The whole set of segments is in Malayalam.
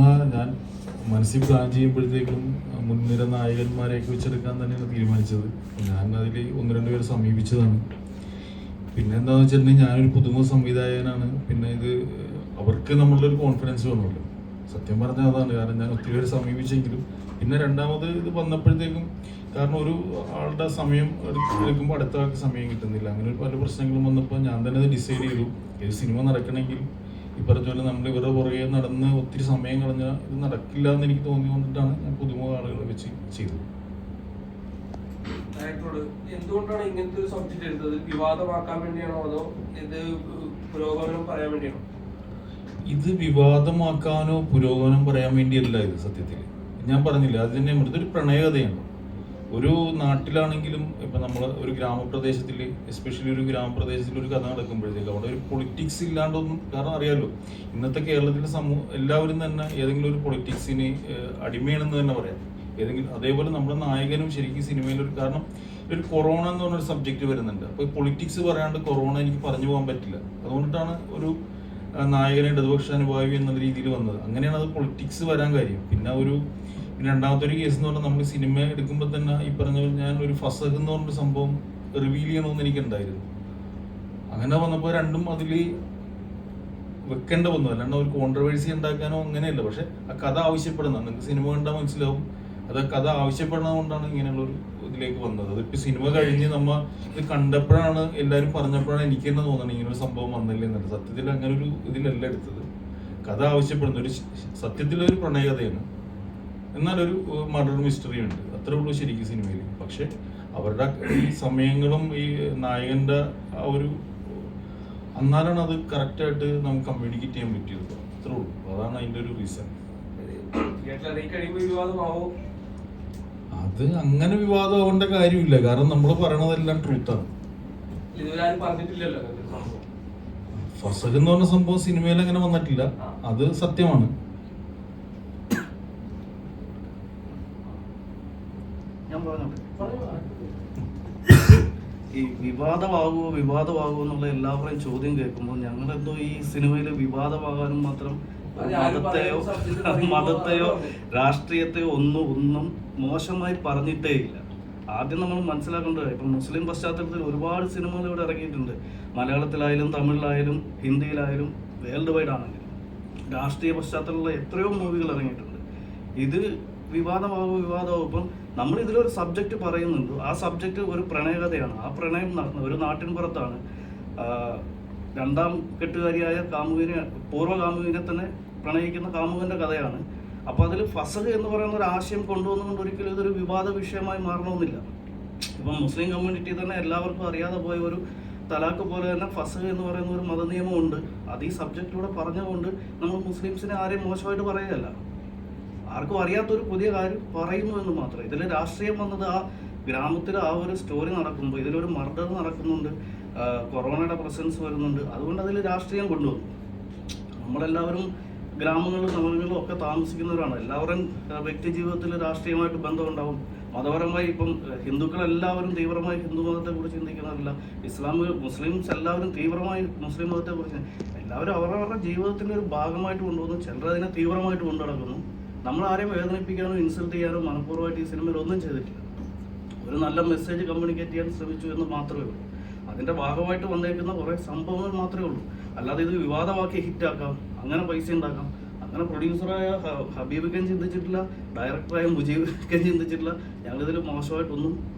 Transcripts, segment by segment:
ഞാൻ മനസ്സിൽ പ്ലാൻ ചെയ്യുമ്പോഴത്തേക്കും മുൻനിര നായകന്മാരെയൊക്കെ വെച്ചെടുക്കാൻ തന്നെയാണ് തീരുമാനിച്ചത്. ഞാൻ അതിൽ ഒന്ന് രണ്ട് പേരെ സമീപിച്ചതാണ്. പിന്നെ എന്താണെന്ന് വെച്ചിട്ടുണ്ടെങ്കിൽ ഞാനൊരു പുതുമുഖ സംവിധായകനാണ്. പിന്നെ ഇത് അവർക്ക് നമ്മളുടെ ഒരു കോൺഫിഡൻസ് വന്നുള്ളൂ. സത്യം പറഞ്ഞാൽ അതാണ്. കാരണം ഞാൻ ഒത്തിരി പേര് സമീപിച്ചെങ്കിലും പിന്നെ രണ്ടാമത് ഇത് വന്നപ്പോഴത്തേക്കും കാരണം ഒരു ആളുടെ സമയം എടുക്ക- എടുക്കുമ്പോൾ അടുത്ത ആൾക്ക് സമയം കിട്ടുന്നില്ല. അങ്ങനെ പല പ്രശ്നങ്ങളും വന്നപ്പോൾ ഞാൻ തന്നെ അത് ഡിസൈഡ് ചെയ്തു. ഒരു സിനിമ നടക്കണമെങ്കിൽ ഈ പറഞ്ഞ പോലെ നമ്മൾ ഇവരുടെ പുറകെ നടന്ന് ഒത്തിരി സമയം കളഞ്ഞാൽ ഇത് നടക്കില്ല എന്ന് എനിക്ക് തോന്നി വന്നിട്ടാണ് ഞാൻ പുതുമുഖ ആളുകളെ വെച്ച് ചെയ്തത്. എന്തുകൊണ്ടാണ് ഇങ്ങനത്തെ ഒരു സബ്ജക്ട് എടുത്തത്? വിവാദമാക്കാൻ വേണ്ടിയാണോ അതോ ഇത് പുരോഗമനം പറയാൻ വേണ്ടിയാണോ? ഇത് വിവാദമാക്കാനോ പുരോഗമനം പറയാൻ വേണ്ടിയല്ല ഇത് സത്യത്തിൽ ഞാൻ പറഞ്ഞില്ല അത് തന്നെ ഒരു പ്രണയകഥയാണ്. ഒരു നാട്ടിലാണെങ്കിലും ഇപ്പം നമ്മൾ ഒരു ഗ്രാമപ്രദേശത്തിൽ എസ്പെഷ്യലി ഒരു ഗ്രാമപ്രദേശത്തിൽ ഒരു കഥ നടക്കുമ്പോഴത്തേക്ക് അവിടെ ഒരു പൊളിറ്റിക്സ് ഇല്ലാണ്ടൊന്നും കാരണം അറിയാമല്ലോ ഇന്നത്തെ കേരളത്തിലെ സമൂഹം എല്ലാവരും തന്നെ ഏതെങ്കിലും ഒരു പൊളിറ്റിക്സിന് അടിമയാണെന്ന് തന്നെ പറയാം. ഏതെങ്കിലും അതേപോലെ നമ്മുടെ നായകനും ശരിക്കും സിനിമയിലൊരു കാരണം ഒരു കൊറോണ എന്ന് പറഞ്ഞൊരു സബ്ജക്റ്റ് വരുന്നുണ്ട്. അപ്പോൾ പൊളിറ്റിക്സ് പറയാണ്ട് കൊറോണ എനിക്ക് പറഞ്ഞു പോകാൻ പറ്റില്ല. അതുകൊണ്ടിട്ടാണ് ഒരു നായകനെ ഇടതുപക്ഷ അനുഭാവി എന്ന രീതിയിൽ വന്നത്. അങ്ങനെയാണ് അത് പൊളിറ്റിക്സ് വരാൻ കാര്യം. പിന്നെ ഒരു പിന്നെ രണ്ടാമത്തെ ഒരു കേസ് എന്ന് പറഞ്ഞാൽ നമ്മൾ സിനിമ എടുക്കുമ്പോൾ തന്നെ ഈ പറഞ്ഞ ഞാൻ ഒരു ഫസഹ് എന്ന് പറഞ്ഞൊരു സംഭവം റിവീൽ ചെയ്യണമെന്ന് എനിക്കുണ്ടായിരുന്നു. അങ്ങനെ വന്നപ്പോൾ രണ്ടും അതിൽ വെക്കേണ്ട വന്നു. അല്ലാണ്ട് ഒരു കോൺട്രവേഴ്സി ഉണ്ടാക്കാനോ അങ്ങനെയല്ല. പക്ഷെ ആ കഥ ആവശ്യപ്പെടുന്ന നിങ്ങൾക്ക് സിനിമ കണ്ടാൽ മനസ്സിലാവും. അത് കഥ ആവശ്യപ്പെടുന്നത് കൊണ്ടാണ് ഇങ്ങനെയുള്ള ഒരു ഇതിലേക്ക് വന്നത്. അതിപ്പോൾ സിനിമ കഴിഞ്ഞ് നമ്മൾ ഇത് കണ്ടപ്പോഴാണ് എല്ലാവരും പറഞ്ഞപ്പോഴാണ് എനിക്ക് തന്നെ തോന്നണം ഇങ്ങനെ ഒരു സംഭവം വന്നില്ല എന്നുള്ളത് സത്യത്തിൽ അങ്ങനെ ഒരു ഇതിലല്ല എടുത്തത്. കഥ ആവശ്യപ്പെടുന്ന ഒരു സത്യത്തിൽ സത്യത്തിലൊരു പ്രണയകഥയാണ്. എന്നാലൊരു മർഡർ മിസ്റ്ററി ഉണ്ട്. അത്രേ ഉള്ളൂ ശരിക്കും സിനിമയിൽ. പക്ഷെ അവരുടെ ഈ സമയങ്ങളും ഈ നായകന്റെ ആ ഒരു അന്നാലാണ് അത് കറക്റ്റായിട്ട് നമുക്ക് കമ്മ്യൂണിക്കേറ്റ് ചെയ്യാൻ പറ്റിയത്. അത്രേ ഉള്ളൂ. അതാണ് അതിന്റെ ഒരു റീസൺ അത് അങ്ങനെ വിവാദം ആവേണ്ട കാര്യമില്ല. കാരണം നമ്മൾ പറയണതെല്ലാം ട്രൂത്താണ് ഫസഖ് എന്ന് പറഞ്ഞ സംഭവം സിനിമയിൽ അങ്ങനെ വന്നിട്ടില്ല. അത് സത്യമാണ്. ഞാൻ ഈ വിവാദമാകുമോ വിവാദമാകുമോ എന്നുള്ള എല്ലാവരുടെയും ചോദ്യം കേൾക്കുമ്പോൾ ഞങ്ങളെന്തോ ഈ സിനിമയിൽ വിവാദമാകാനും മാത്രം മതത്തെയോ മതത്തെയോ രാഷ്ട്രീയത്തെയോ ഒന്നും ഒന്നും മോശമായി പറഞ്ഞിട്ടേ ഇല്ല. ആദ്യം നമ്മൾ മനസ്സിലാക്കേണ്ടത് ഇപ്പം മുസ്ലിം പശ്ചാത്തലത്തിൽ ഒരുപാട് സിനിമകൾ ഇവിടെ ഇറങ്ങിയിട്ടുണ്ട്. മലയാളത്തിലായാലും തമിഴിലായാലും ഹിന്ദിയിലായാലും വേൾഡ് വൈഡ് ആണെങ്കിലും രാഷ്ട്രീയ പശ്ചാത്തലമുള്ള എത്രയോ മൂവികൾ ഇറങ്ങിയിട്ടുണ്ട്. ഇത് വിവാദമാകും വിവാദമാകും ഇപ്പം നമ്മൾ ഇതിലൊരു സബ്ജക്റ്റ് പറയുന്നുണ്ട്. ആ സബ്ജക്റ്റ് ഒരു പ്രണയകഥയാണ്. ആ പ്രണയം നടന്ന ഒരു നാട്ടിൻ പുറത്താണ് രണ്ടാം കെട്ടുകാരിയായ കാമുകിനെ പൂർവ കാമുകിനെ തന്നെ പ്രണയിക്കുന്ന കാമുകന്റെ കഥയാണ്. അപ്പോൾ അതിൽ ഫസഖ് എന്ന് പറയുന്ന ഒരു ആശയം കൊണ്ടുവന്നുകൊണ്ട് ഒരിക്കലും ഇതൊരു വിവാദ വിഷയമായി മാറണമെന്നില്ല ഇപ്പം മുസ്ലിം കമ്മ്യൂണിറ്റി തന്നെ എല്ലാവർക്കും അറിയാതെ പോയ ഒരു തലാക്ക് പോലെ തന്നെ ഫസഖ് എന്ന് പറയുന്ന ഒരു മതനിയമമുണ്ട്. അത് ഈ സബ്ജക്റ്റിലൂടെ പറഞ്ഞുകൊണ്ട് നമ്മൾ മുസ്ലിംസിനെ ആരെയും മോശമായിട്ട് പറയുകയല്ല. ആർക്കും അറിയാത്തൊരു പുതിയ കാര്യം പറയുന്നു എന്ന് മാത്രം ഇതിൽ രാഷ്ട്രീയം വന്നത് ആ ഗ്രാമത്തിൽ ആ ഒരു സ്റ്റോറി നടക്കുമ്പോൾ ഇതിലൊരു മർഡർ നടക്കുന്നുണ്ട് കൊറോണയുടെ പ്രസൻസ് വരുന്നുണ്ട്. അതുകൊണ്ട് അതിൽ രാഷ്ട്രീയം കൊണ്ടുവന്നു. നമ്മളെല്ലാവരും ഗ്രാമങ്ങളിലും നഗരങ്ങളിലും ഒക്കെ താമസിക്കുന്നവരാണ്. എല്ലാവരും വ്യക്തി ജീവിതത്തിൽ രാഷ്ട്രീയമായിട്ട് ബന്ധമുണ്ടാവും. മതപരമായി ഇപ്പം ഹിന്ദുക്കളെല്ലാവരും തീവ്രമായി ഹിന്ദു മതത്തെക്കുറിച്ച് കുറിച്ച് ഇസ്ലാമിക ഇസ്ലാം മുസ്ലിംസ് എല്ലാവരും തീവ്രമായി മുസ്ലിം മതത്തെക്കുറിച്ച് എല്ലാവരും അവരവരുടെ ജീവിതത്തിന്റെ ഒരു ഭാഗമായിട്ട് കൊണ്ടുവന്നു. ചിലർ അതിനെ തീവ്രമായിട്ട് കൊണ്ടു നടക്കുന്നു നമ്മൾ ആരെയും വേദനിപ്പിക്കാനോ ഇൻസൾട്ട് ചെയ്യാനോ മനഃപൂർവമായിട്ട് ഈ സിനിമയിൽ ഒന്നും ചെയ്തിട്ടില്ല. ഒരു നല്ല മെസ്സേജ് കമ്മ്യൂണിക്കേറ്റ് ചെയ്യാൻ ശ്രമിച്ചു എന്ന് മാത്രമേ ഉള്ളൂ. അതിന്റെ ഭാഗമായിട്ട് വന്നേക്കുന്ന കുറേ സംഭവങ്ങൾ മാത്രമേ ഉള്ളൂ. അല്ലാതെ ഇത് വിവാദമാക്കി ഹിറ്റാക്കാം അങ്ങനെ പൈസ ഉണ്ടാക്കാം അങ്ങനെ പ്രൊഡ്യൂസറായ ഹ- ഹബീബിക്കൻ ചിന്തിച്ചിട്ടില്ല ഡയറക്ടറായ മുജീബിക്കൻ ചിന്തിച്ചിട്ടില്ല. ഞങ്ങളിതിൽ മോശമായിട്ടൊന്നും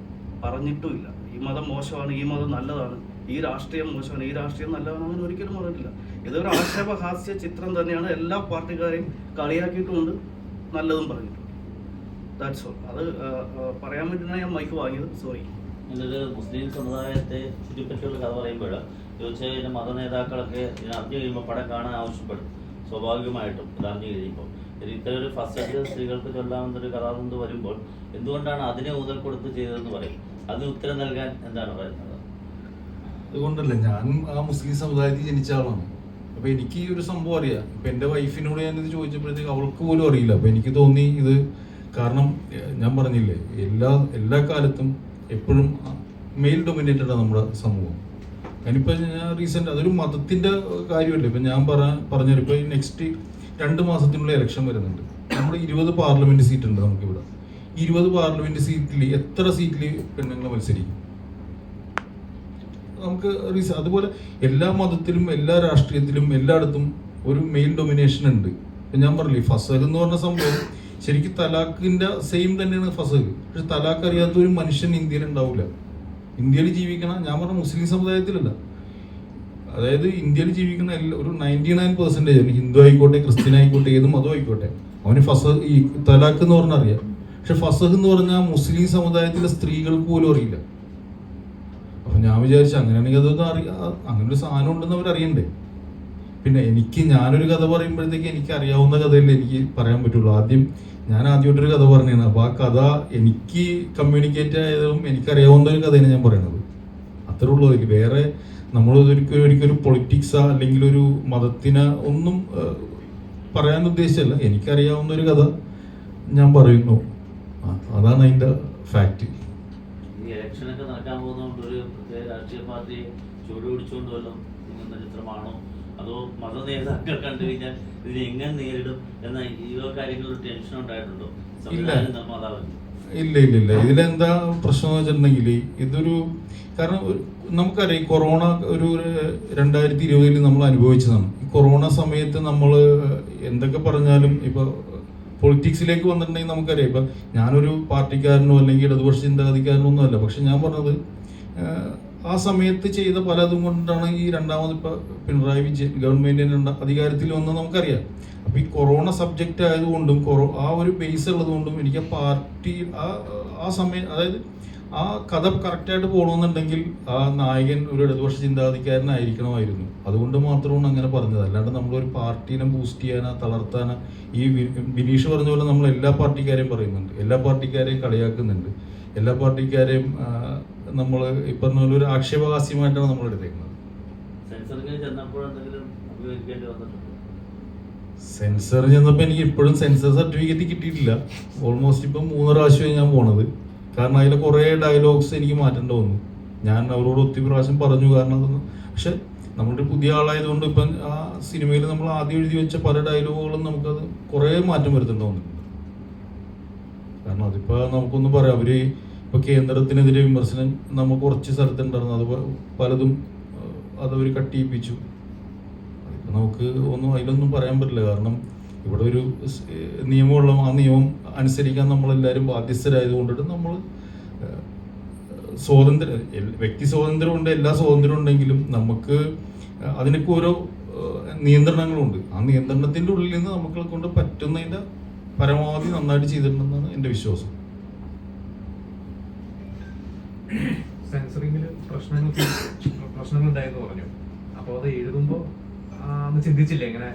പറഞ്ഞിട്ടുമില്ല. ഈ മതം മോശമാണ് ഈ മതം നല്ലതാണ് ഈ രാഷ്ട്രീയം മോശമാണ് ഈ രാഷ്ട്രീയം നല്ലതാണ് അങ്ങനെ ഒരിക്കലും പറഞ്ഞിട്ടില്ല. ഇതൊരു ആക്ഷേപഹാസ്യ ചിത്രം തന്നെയാണ് എല്ലാ പാർട്ടിക്കാരെയും കളിയാക്കിയിട്ടുമുണ്ട്. നല്ലതും പറഞ്ഞിട്ടുണ്ട്. ദാറ്റ്സ് ഓൾ അത് പറയാൻ വേണ്ടിയിട്ടാണ് ഞാൻ മൈക്ക് വാങ്ങിയത്. സോറി ഇതൊരു മുസ്ലിം സമുദായത്തെ ചുറ്റിപ്പറ്റിയുള്ള കഥ പറയുമ്പോൾ തീർച്ചയായും മത നേതാക്കളൊക്കെ ഇതിനെ അറിഞ്ഞു കഴിയുമ്പോൾ പടം കാണാൻ ആവശ്യപ്പെടും. സ്വാഭാവികമായിട്ടും ഇത് അറിഞ്ഞു കഴിയുമ്പോൾ ഇത് ഇത്തരം ഒരു ഫസ്റ്റ് സ്ത്രീകൾക്ക് ചൊല്ലാവുന്നൊരു കഥാതന്ത് വരുമ്പോൾ എന്തുകൊണ്ടാണ് അതിനെ ഊതൽ കൊടുത്ത് ചെയ്തതെന്ന് പറയും? അതിന് ഉത്തരം നൽകാൻ എന്താണ് പറയുന്നത്? അതുകൊണ്ടല്ലേ ഞാൻ ആ മുസ്ലിം സമുദായത്തിൽ ജനിച്ച ആളാണ്. അപ്പൊ എനിക്ക് ഈ ഒരു സംഭവം അറിയാം. ഇപ്പൊ എന്റെ വൈഫിനോട് ഞാൻ ഇത് ചോദിച്ചപ്പോഴത്തേക്ക് അവൾക്ക് പോലും അറിയില്ല. അപ്പൊ എനിക്ക് തോന്നി ഇത് കാരണം ഞാൻ പറഞ്ഞില്ലേ എല്ലാ എല്ലാ കാലത്തും എപ്പോഴും മെയിൽ ഡൊമിനേറ്റഡ് ആണ് നമ്മുടെ സമൂഹം. ഞാനിപ്പോ ഞാൻ റീസെന്റ് അതൊരു മതത്തിന്റെ കാര്യമല്ലേ. ഇപ്പൊ ഞാൻ പറ പറഞ്ഞത് ഇപ്പൊ നെക്സ്റ്റ് രണ്ട് മാസത്തിനുള്ള ഇലക്ഷൻ വരുന്നുണ്ട്. നമ്മുടെ ഇരുപത് പാർലമെന്റ് സീറ്റ് ഉണ്ട് നമുക്കിവിടെ. ഇരുപത് പാർലമെന്റ് സീറ്റിൽ എത്ര സീറ്റിൽ പെണ്ണുങ്ങൾ മത്സരിക്കും? നമുക്ക് അതുപോലെ എല്ലാ മതത്തിലും എല്ലാ രാഷ്ട്രീയത്തിലും എല്ലായിടത്തും ഒരു മെയിൻ ഡൊമിനേഷൻ ഉണ്ട്. ഞാൻ പറഞ്ഞില്ലേ ഫസഹ് എന്ന് പറഞ്ഞ സംഭവം ശരിക്കും തലാഖിന്റെ സെയിം തന്നെയാണ് ഫസഹ് പക്ഷെ തലാഖ് അറിയാത്ത ഒരു മനുഷ്യൻ ഇന്ത്യയിൽ ഉണ്ടാവില്ല. ഇന്ത്യയിൽ ജീവിക്കണ ഞാൻ പറഞ്ഞ മുസ്ലിം സമുദായത്തിലല്ല. അതായത് ഇന്ത്യയിൽ ജീവിക്കുന്ന എല്ലാ ഒരു നയന്റി നയൻ പെർസെന്റേജ് ഹിന്ദു ആയിക്കോട്ടെ ക്രിസ്ത്യൻ ആയിക്കോട്ടെ ഏത് മതം ആയിക്കോട്ടെ. അവന് ഫസഹ് ഈ തലാഖ് എന്ന് പറഞ്ഞാൽ അറിയാം. പക്ഷെ ഫസഹ് എന്ന് പറഞ്ഞാൽ മുസ്ലിം സമുദായത്തിലെ സ്ത്രീകൾക്ക് പോലും അറിയില്ല. ഞാൻ വിചാരിച്ചു അങ്ങനെയാണെങ്കിൽ അതൊന്നും അറിയാ അങ്ങനെ ഒരു സാധനം ഉണ്ടെന്ന് അവരറിയണ്ടേ? പിന്നെ എനിക്ക് ഞാനൊരു കഥ പറയുമ്പോഴത്തേക്ക് എനിക്ക് അറിയാവുന്ന കഥയല്ലേ എനിക്ക് പറയാൻ പറ്റുള്ളൂ. ആദ്യം ഞാൻ ആദ്യമായിട്ടൊരു കഥ പറഞ്ഞതാണ്. അപ്പോൾ ആ കഥ എനിക്ക് കമ്മ്യൂണിക്കേറ്റ് ആയതും എനിക്കറിയാവുന്ന ഒരു കഥയാണ് ഞാൻ പറയണത്. അത്രേ ഉള്ളൂ. അതിൽ വേറെ നമ്മൾ ഒരിക്കലും ഒരിക്കലും പൊളിറ്റിക്സാ അല്ലെങ്കിൽ ഒരു മതത്തിനെ ഒന്നും പറയാൻ ഉദ്ദേശിച്ചല്ല. എനിക്കറിയാവുന്ന ഒരു കഥ ഞാൻ പറയുന്നു. അതാണ് അതിന്റെ ഫാക്റ്റ് ഈ ഇലക്ഷനൊക്കെ നടക്കാൻ പോകുന്നതുകൊണ്ട് രാഷ്ട്രീയ പാർട്ടിയെ ചുവട് പിടിച്ചുകൊണ്ട് വല്ലതും ഇങ്ങനത്തെ ചിത്രമാണോ? അതോ മത നേതാക്കൾ കണ്ടു കഴിഞ്ഞാൽ ഇതിനെ എങ്ങനെ നേരിടും എന്ന വക കാര്യങ്ങളിൽ ടെൻഷൻ ഉണ്ടായിട്ടുണ്ടോ? സംവിധാനം നിർമ്മാതാവ് ഇല്ല ഇല്ല ഇല്ല. ഇതിലെന്താ പ്രശ്നം എന്ന് വെച്ചിട്ടുണ്ടെങ്കിൽ ഇതൊരു കാരണം നമുക്കറിയാം ഈ കൊറോണ ഒരു രണ്ടായിരത്തി ഇരുപതിൽ നമ്മൾ അനുഭവിച്ചതാണ്. ഈ കൊറോണ സമയത്ത് നമ്മൾ എന്തൊക്കെ പറഞ്ഞാലും ഇപ്പൊ പൊളിറ്റിക്സിലേക്ക് വന്നിട്ടുണ്ടെങ്കിൽ നമുക്കറിയാം. ഇപ്പൊ ഞാനൊരു പാർട്ടിക്കാരനോ അല്ലെങ്കിൽ ഇടതുപക്ഷ ചിന്താഗതിക്കാരനോ ഒന്നും അല്ല പക്ഷെ ഞാൻ പറഞ്ഞത് ആ സമയത്ത് ചെയ്ത പലതും കൊണ്ടാണ് ഈ രണ്ടാമത് ഇപ്പൊ പിണറായി വിജയൻ ഗവൺമെന്റിന് അധികാരത്തിൽ വന്ന് നമുക്കറിയാം. അപ്പോൾ ഈ കൊറോണ സബ്ജക്റ്റ് ആയതുകൊണ്ടും കൊറോ ആ ഒരു ബേസ് ഉള്ളതുകൊണ്ടും എനിക്ക് ആ പാർട്ടി ആ ആ സമയം അതായത് ആ കഥ കറക്റ്റായിട്ട് പോകണമെന്നുണ്ടെങ്കിൽ ആ നായകൻ ഒരു ഇടതുപക്ഷ ചിന്താഗതിക്കാരനായിരിക്കണമായിരുന്നു. അതുകൊണ്ട് മാത്രമാണ് അങ്ങനെ പറഞ്ഞത്. അല്ലാണ്ട് നമ്മളൊരു പാർട്ടീനെ ബൂസ്റ്റ് ചെയ്യാനോ തളർത്താനോ ഈ ബിനീഷ് പറഞ്ഞ പോലെ നമ്മൾ എല്ലാ പാർട്ടിക്കാരെയും പറയുന്നുണ്ട്. എല്ലാ പാർട്ടിക്കാരെയും കളിയാക്കുന്നുണ്ട്. എല്ലാ പാർട്ടിക്കാരെയും നമ്മൾ ഈ പറഞ്ഞ പോലെ ഒരു ആക്ഷേപഹാസ്യമായിട്ടാണ് നമ്മൾ എടുത്തേക്കുന്നത് സെൻസർ ചെന്നപ്പോൾ എനിക്ക് ഇപ്പോഴും സെൻസർ സർട്ടിഫിക്കറ്റ് കിട്ടിയിട്ടില്ല. ഓൾമോസ്റ്റ് ഇപ്പം മൂന്ന് പ്രാവശ്യമായി ഞാൻ പോണത്. കാരണം അതിലെ കുറേ ഡയലോഗ്സ് എനിക്ക് മാറ്റേണ്ട വന്നു. ഞാൻ അവരോട് ഒത്തിരി പ്രാവശ്യം പറഞ്ഞു. കാരണം അതൊന്നും പക്ഷെ നമ്മളൊരു പുതിയ ആളായതുകൊണ്ട് ഇപ്പം ആ സിനിമയിൽ നമ്മൾ ആദ്യം എഴുതി വെച്ച പല ഡയലോഗുകളും നമുക്കത് കുറേ മാറ്റം വരുത്തേണ്ട വന്നിട്ടുണ്ട്. കാരണം അതിപ്പോൾ നമുക്കൊന്നും പറയാം. അവർ ഇപ്പൊ കേന്ദ്രത്തിനെതിരെ വിമർശനം നമുക്ക് കുറച്ച് സ്ഥലത്തുണ്ടായിരുന്നു. അത് പലതും അതവർ കട്ടിയിപ്പിച്ചു. അതിപ്പോ നമുക്ക് ഒന്നും അതിലൊന്നും പറയാൻ പറ്റില്ല. കാരണം ഇവിടെ ഒരു നിയമമുള്ള ആ നിയമം അനുസരിക്കാൻ നമ്മളെല്ലാവരും ബാധ്യസ്ഥരായത് കൊണ്ടിട്ട് നമ്മൾ സ്വാതന്ത്ര്യം വ്യക്തി സ്വാതന്ത്ര്യമുണ്ട് എല്ലാ സ്വാതന്ത്ര്യം ഉണ്ടെങ്കിലും നമുക്ക് അതിനൊക്കെ ഓരോ നിയന്ത്രണങ്ങളുണ്ട്. ആ നിയന്ത്രണത്തിന്റെ ഉള്ളിൽ നിന്ന് നമുക്ക് കൊണ്ട് പറ്റുന്നതിന്റെ പരമാവധി നന്നായിട്ട് ചെയ്തിട്ടുണ്ടെന്നാണ് എന്റെ വിശ്വാസം. സെൻസറിങ്ങിൽ പ്രശ്നങ്ങൾ പ്രശ്നങ്ങൾ ഉണ്ടായെന്ന് പറഞ്ഞു. അപ്പോൾ അത് എഴുതുമ്പോൾ അന്ന് ചിന്തിച്ചില്ലേ എങ്ങനെ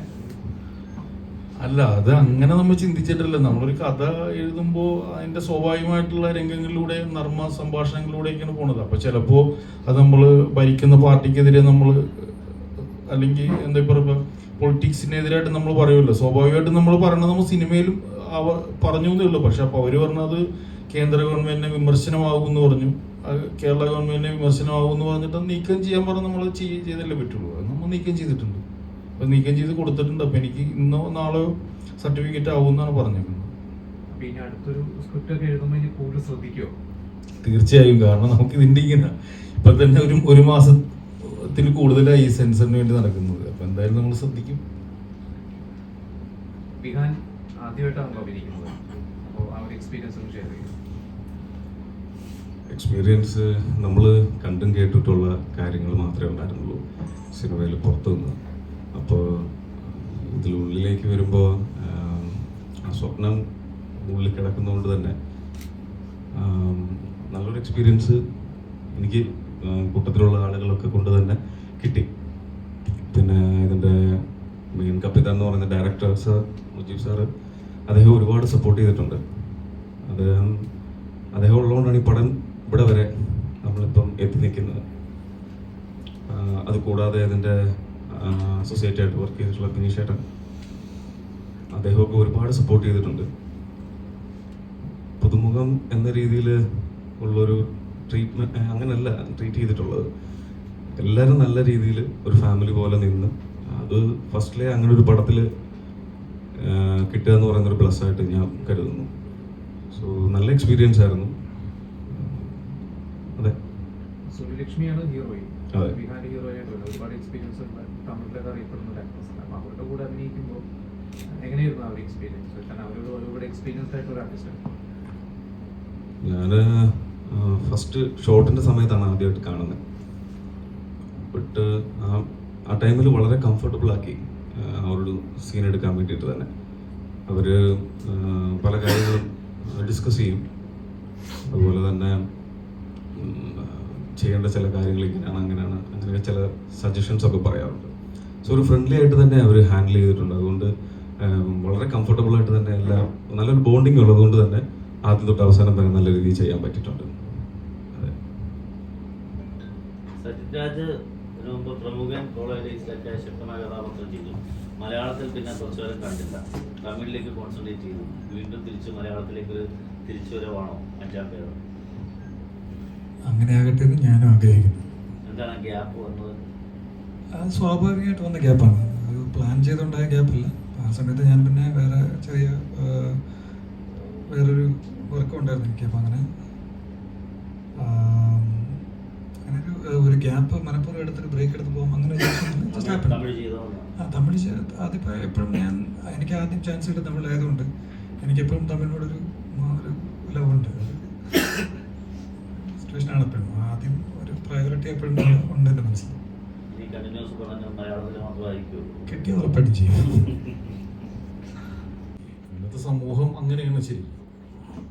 അല്ല അത് അങ്ങനെ നമ്മൾ ചിന്തിച്ചിട്ടില്ല. നമ്മളൊരു കഥ എഴുതുമ്പോൾ അതിന്റെ സ്വാഭാവികമായിട്ടുള്ള രംഗങ്ങളിലൂടെ നർമ്മ സംഭാഷണങ്ങളിലൂടെയൊക്കെയാണ് പോണത്. അപ്പോൾ ചിലപ്പോ അത് നമ്മൾ ഭരിക്കുന്ന പാർട്ടിക്കെതിരെ നമ്മൾ അല്ലെങ്കിൽ എന്താ പറയുക പൊളിറ്റിക്സിനെതിരായിട്ട് നമ്മൾ പറയുമല്ലോ സ്വാഭാവികമായിട്ടും നമ്മൾ പറയണത് നമ്മൾ സിനിമയിലും അവ പറഞ്ഞു എന്നേ ഉള്ളൂ. പക്ഷെ അപ്പൊ അവർ പറഞ്ഞത് കേന്ദ്ര ഗവൺമെന്റിനെ വിമർശനമാകും എന്ന് പറഞ്ഞു കേരള ഗവൺമെന്റിനെ വിമർശനമാകും എന്ന് പറഞ്ഞിട്ട് നീക്കം ചെയ്യാൻ പറഞ്ഞു നമ്മൾ ചെയ്തല്ലേ പറ്റുള്ളൂ. അത് നമ്മൾ നീക്കം ചെയ്തിട്ടുണ്ട്. അപ്പൊ നീക്കം ചെയ്ത് കൊടുത്തിട്ടുണ്ട്. അപ്പൊ എനിക്ക് ഇന്നോ നാളെയോ സർട്ടിഫിക്കറ്റ് ആവും എന്നാണ് പറഞ്ഞേക്കുന്നത് അടുത്തൊരു സ്ക്രിപ്റ്റ് ഒക്കെ എഴുതുമ്പോൾ ഇനി കൂടുതൽ ശ്രദ്ധിക്കുമോ തീർച്ചയായും. കാരണം നമുക്ക് ഇതിന്റെ ഇങ്ങനെ ഇപ്പൊ തന്നെ ഒരു ഒരു മാസത്തിൽ കൂടുതലായി ഈ സെൻസറിന് വേണ്ടി നടക്കുന്നത്. അപ്പൊ എന്തായാലും നമ്മൾ ശ്രദ്ധിക്കും. വിഹാൻ ആദ്യമായിട്ടാണ് അഭിനയിക്കുന്നത്. ഒരു എക്സ്പീരിയൻസ് എക്സ്പീരിയൻസ് നമ്മൾ കണ്ടും കേട്ടിട്ടുള്ള കാര്യങ്ങൾ മാത്രമേ ഉണ്ടായിരുന്നുള്ളൂ സിനിമയിൽ പുറത്തുനിന്ന്. അപ്പോൾ ഇതിലുള്ളിലേക്ക് വരുമ്പോൾ ആ സ്വപ്നം ഉള്ളിൽ കിടക്കുന്നതുകൊണ്ട് തന്നെ നല്ലൊരു എക്സ്പീരിയൻസ് എനിക്ക് കൂട്ടത്തിലുള്ള ആളുകളൊക്കെ കൊണ്ട് തന്നെ കിട്ടി. പിന്നെ ഇതിന്റെ മെയിൻ കപ്പിത്താൻ എന്ന് പറയുന്ന ഡയറക്ടർ സാർ മുജീബ് സാറ് അദ്ദേഹം ഒരുപാട് സപ്പോർട്ട് ചെയ്തിട്ടുണ്ട്. അദ്ദേഹം അദ്ദേഹം ഉള്ളതുകൊണ്ടാണ് ഈ പടം ഇവിടെ വരെ നമ്മളിപ്പം എത്തി നിൽക്കുന്നത്. അത് കൂടാതെ അതിന്റെ അസോസിയേറ്റ് ആയിട്ട് വർക്ക് ചെയ്തിട്ടുള്ള ബിനീഷ് ഏട്ടൻ അദ്ദേഹമൊക്കെ ഒരുപാട് സപ്പോർട്ട് ചെയ്തിട്ടുണ്ട്. പുതുമുഖം എന്ന രീതിയിൽ ഉള്ളൊരു ട്രീറ്റ്മെന്റ് അങ്ങനെയല്ല ട്രീറ്റ് ചെയ്തിട്ടുള്ളത്. എല്ലാവരും നല്ല രീതിയിൽ ഒരു ഫാമിലി പോലെ നിന്ന് അത് ഫസ്റ്റിലെ അങ്ങനെ ഒരു പടത്തിൽ കിട്ടുക എന്ന് പറയുന്ന ഒരു പ്ലസ് ആയിട്ട് ഞാൻ കരുതുന്നു. സോ നല്ല എക്സ്പീരിയൻസ് ആയിരുന്നു. അതെ. സുലക്ഷ്മിയാണ് ഹീറോയിൻ അതെ. ബിഹാരി ഹീറോയിനായിട്ടുള്ള ഒരുപാട് എക്സ്പീരിയൻസ് ഉള്ള തമിഴിലൊക്കെ അറിയപ്പെടുന്ന ഒരു ആക്ട്രസ് ആണ്. അവരുടെ കൂടെ അഭിനയിക്കുമ്പോൾ എങ്ങനെയായിരുന്നു ആ ഒരു എക്സ്പീരിയൻസ് കാരണം അവരോട് ഒരുപാട് എക്സ്പീരിയൻസ്ഡ് ആയിട്ടുള്ള ഒരു ആർട്ടിസ്റ്റാണ് ഞാൻ ഫസ്റ്റ് ഷോട്ടിന്റെ സമയത്താണ് ആദ്യമായിട്ട് കാണുന്നത് ബട്ട് ആ ടൈമിൽ വളരെ കംഫർട്ടബിൾ ആക്കി ആ, ആ ഒരു സീൻ എടുക്കാൻ വേണ്ടിയിട്ട് തന്നെ. അവർ പല കാര്യങ്ങളും ഡിസ്കസ് ചെയ്യും. അതുപോലെ തന്നെ ചെയ്യേണ്ട ചില കാര്യങ്ങൾ ഇങ്ങനെയാണ് അങ്ങനെയാണ് അങ്ങനെയൊക്കെ ചില സജഷൻസ് ഒക്കെ പറയാറുണ്ട്. സോ ഒരു ഫ്രണ്ട്ലി ആയിട്ട് തന്നെ അവർ ഹാൻഡിൽ ചെയ്തിട്ടുണ്ട്. അതുകൊണ്ട് വളരെ കംഫർട്ടബിൾ ആയിട്ട് തന്നെ എല്ലാം നല്ലൊരു ബോണ്ടിങ് ഉള്ളതുകൊണ്ട് തന്നെ ആദ്യം തൊട്ട് അവസാനം വരെ നല്ല രീതിയിൽ ചെയ്യാൻ പറ്റിയിട്ടുണ്ട്. സജിത് രാജ് മുമ്പ് പ്രമുഖൻ കോളേജ് ഡേയ്സിലൊക്കെ ശക്തമായ കഥാപാത്രം ചെയ്തു. മലയാളത്തിൽ പിന്നെ കുറച്ചു കാലം കണ്ടില്ല. തമിഴിലേക്ക് കോൺസെൻട്രേറ്റ് ചെയ്തു. വീണ്ടും തിരിച്ച് മലയാളത്തിലേക്ക് ഒരു തിരിച്ചു വരവാണോ അഞ്ചാം പേര്? അങ്ങനെ ആകട്ടെ എന്ന് ഞാനും ആഗ്രഹിക്കുന്നു. എന്താണ് ഗ്യാപ്പ് വന്നത്? അത് സ്വാഭാവികമായിട്ട് വന്ന ഗ്യാപ്പാണ് അത് പ്ലാൻ ചെയ്തുണ്ടായ ഗ്യാപ്പില്ല ആ സമയത്ത് ഞാൻ പിന്നെ വേറെ ചെറിയ വേറൊരു വർക്കും ഉണ്ടായിരുന്നു എനിക്ക് അപ്പം അങ്ങനെ അങ്ങനെ ഒരു ഒരു ഗ്യാപ്പ് മനഃപൂർവം എടുത്തൊരു ബ്രേക്ക് എടുത്ത് പോകും അങ്ങനെ തമിഴ് അതിപ്പോൾ എപ്പോഴും ഞാൻ എനിക്ക് ആദ്യം ചാൻസ് കിട്ടും തമിഴായതുകൊണ്ട് എനിക്ക് എപ്പോഴും തമിഴിനോടൊരു ഒരു ലവ് ഉണ്ട്. സിറ്റുവേഷനാണ് എപ്പോഴും. ആദ്യം ഒരു പ്രയോറിറ്റി എപ്പോഴും ഉണ്ട് എന്റെ മനസ്സിൽ. കിട്ടിയ ഉറപ്പായിട്ടും ചെയ്യും. ഇന്നത്തെ സമൂഹം അങ്ങനെയാണ് ശരി.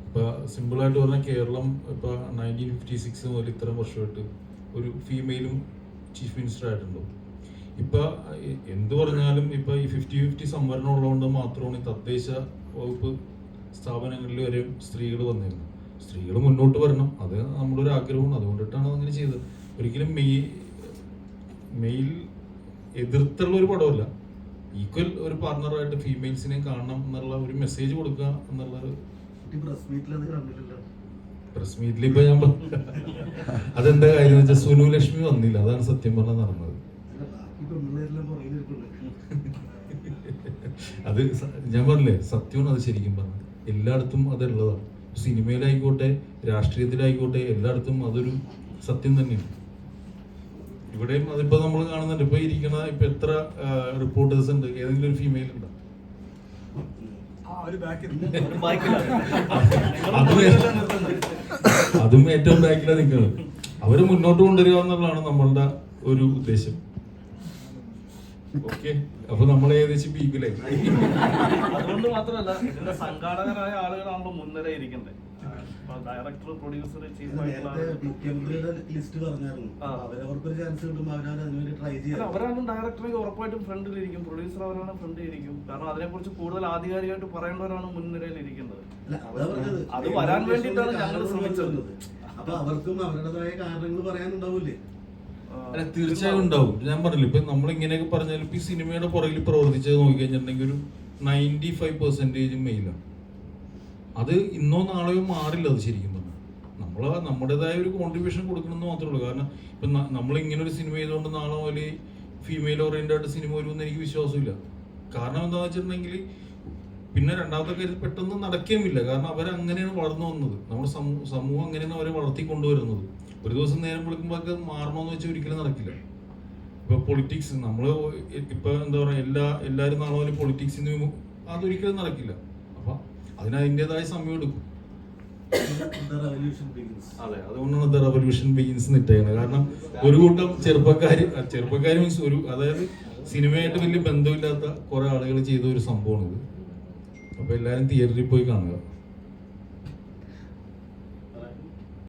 ഇപ്പൊ സിമ്പിളായിട്ട് പറഞ്ഞാൽ കേരളം ഇപ്പൊ നയന്റീൻ ഫിഫ്റ്റി സിക്സ് മുതൽ ഇത്രയും വർഷമായിട്ട് ഒരു ഫീമെയിലും ചീഫ് മിനിസ്റ്റർ ആയിട്ടുണ്ടോ? ഇപ്പൊ എന്തു പറഞ്ഞാലും ഇപ്പൊ ഈ ഫിഫ്റ്റി ഫിഫ്റ്റി സംവരണം ഉള്ളതുകൊണ്ട് മാത്രമാണ് ഈ തദ്ദേശ വകുപ്പ് സ്ഥാപനങ്ങളിൽ വരെ സ്ത്രീകൾ വന്നിരുന്നത്. സ്ത്രീകൾ മുന്നോട്ട് വരണം. അത് നമ്മുടെ ഒരു ആഗ്രഹമാണ്. അതുകൊണ്ടിട്ടാണ് അങ്ങനെ ചെയ്തത്. ഒരിക്കലും മെയ് മെയിൽ എതിർത്തുള്ള ഒരു പടമല്ല ഈക്വൽ ഒരു പാർട്ണറായിട്ട് ഫീമെയിൽസിനെ കാണണം എന്നുള്ള ഒരു മെസ്സേജ് കൊടുക്കുക എന്നുള്ള പ്രസ് മീറ്റിലത് കണ്ടില്ലല്ലോ പ്രസ് മീറ്റിൽ ഇപ്പൊ ഞാൻ അതെന്താ കാര്യം എന്ന് വെച്ചാൽ സുനു ലക്ഷ്മി വന്നില്ല. അതാണ് സത്യം പറഞ്ഞാൽ നടന്നത്. അത് ഞാൻ പറഞ്ഞില്ലേ സത്യമാണ് അത് ശരിക്കും പറഞ്ഞത്. എല്ലായിടത്തും അതുള്ളതാണ്. സിനിമയിലായിക്കോട്ടെ രാഷ്ട്രീയത്തിലായിക്കോട്ടെ എല്ലായിടത്തും അതൊരു സത്യം തന്നെയാണ്. ഇവിടെയും അതിപ്പോ നമ്മൾ കാണുന്നുണ്ട്. ഇപ്പൊ ഇരിക്കുന്ന ഇപ്പൊ എത്ര റിപ്പോർട്ടേഴ്സ് ഉണ്ട്? ഏതെങ്കിലും ഒരു ഫീമെയിൽ ഉണ്ടോ? അതും അതും ഏറ്റവും ബാക്കിലാണ് നിൽക്കുന്നത് അവർ മുന്നോട്ട് കൊണ്ടുവരിക എന്നുള്ളതാണ് നമ്മളുടെ ഒരു ഉദ്ദേശം. ഓക്കെ. അപ്പൊ നമ്മൾ ഏകദേശം പീക്കിലായി അതുകൊണ്ട് മാത്രമല്ല ഇതിന്റെ സംഘാടകരായ ആളുകളാണല്ലോ മുൻനിരയിരിക്കണ്ടേ ഡയറക്ടർ പ്രൊഡ്യൂസർ ലിസ്റ്റ് പറഞ്ഞായിരുന്നു. അവരവർക്കൊരു ചാൻസ് കിട്ടുമ്പോൾ അവരവർ അതിനുവേണ്ടി ട്രൈ ചെയ്യാം. അവരാണ് ഡയറക്ടറെ ഉറപ്പായിട്ടും ഫ്രണ്ടിലിരിക്കും പ്രൊഡ്യൂസർ അവരാണ് ഫ്രണ്ടിലിരിക്കും കാരണം അതിനെക്കുറിച്ച് കൂടുതൽ ആധികാരികമായിട്ട് പറയേണ്ടവരാണ് മുൻനിരയിൽ ഇരിക്കുന്നത്. അല്ല, അതാ പറഞ്ഞത്. അത് വരാൻ വേണ്ടിയിട്ടാണ് ഞങ്ങൾ ശ്രമിച്ചത്. അപ്പൊ അവർക്കും അവരുടേതായ കാരണങ്ങൾ പറയാനുണ്ടാവൂലേ? അല്ല തീർച്ചയായും ഉണ്ടാവും. ഞാൻ പറഞ്ഞില്ല ഇപ്പൊ നമ്മൾ ഇങ്ങനെയൊക്കെ പറഞ്ഞാൽ ഇപ്പൊ ഈ സിനിമയുടെ പുറകിൽ പ്രവർത്തിച്ചത് നോക്കിക്കഴിഞ്ഞിട്ടുണ്ടെങ്കിൽ ഒരു നയന്റി ഫൈവ് പെർസെന്റേജ് മെയിലാണ് അത് ഇന്നോ നാളെയോ മാറില്ല അത് ശരിക്കും പറഞ്ഞാൽ നമ്മൾ നമ്മുടേതായ ഒരു കോൺട്രിബ്യൂഷൻ കൊടുക്കണമെന്ന് മാത്രമേ ഉള്ളൂ. കാരണം ഇപ്പൊ നമ്മൾ ഇങ്ങനെ ഒരു സിനിമ ചെയ്തുകൊണ്ട് നാളെ മുതൽ ഫീമെയിൽ ഓറിയന്റഡ് സിനിമ വരുമെന്ന് എനിക്ക് വിശ്വാസമില്ല. കാരണം എന്താണെന്ന് വെച്ചിട്ടുണ്ടെങ്കിൽ പിന്നെ രണ്ടാമത്തെ കാര്യം പെട്ടെന്ന് നടക്കുകയുമില്ല കാരണം അവരങ്ങനെയാണ് വളർന്നു വന്നത്. നമ്മുടെ സമൂഹം അങ്ങനെയാണ് അവരെ വളർത്തി കൊണ്ടുവരുന്നത് ഒരു ദിവസം നേരം വിളിക്കുമ്പോഴൊക്കെ മാറണമെന്ന് വെച്ചാൽ ഒരിക്കലും നടക്കില്ല. ഇപ്പൊ പൊളിറ്റിക്സ് നമ്മൾ ഇപ്പൊ എന്താ പറയാ എല്ലാ എല്ലാവരും നാളെ പോലെ പൊളിറ്റിക്സിന് അതൊരിക്കലും നടക്കില്ല. അതിന് അതിന്റെതായ സമയം എടുക്കും. അതെ അതുകൊണ്ടാണ് ദ റവല്യൂഷൻ ബിഗിൻസ് നിട്ടേക്കുന്നത് കാരണം ഒരു കൂട്ടം ചെറുപ്പക്കാർ ചെറുപ്പക്കാർ മീൻസ് ഒരു അതായത് സിനിമയായിട്ട് വലിയ ബന്ധമില്ലാത്ത കുറെ ആളുകൾ ചെയ്ത ഒരു സംഭവമാണ് ഇത് അപ്പൊ എല്ലാവരും തിയേറ്ററിൽ പോയി കാണുക.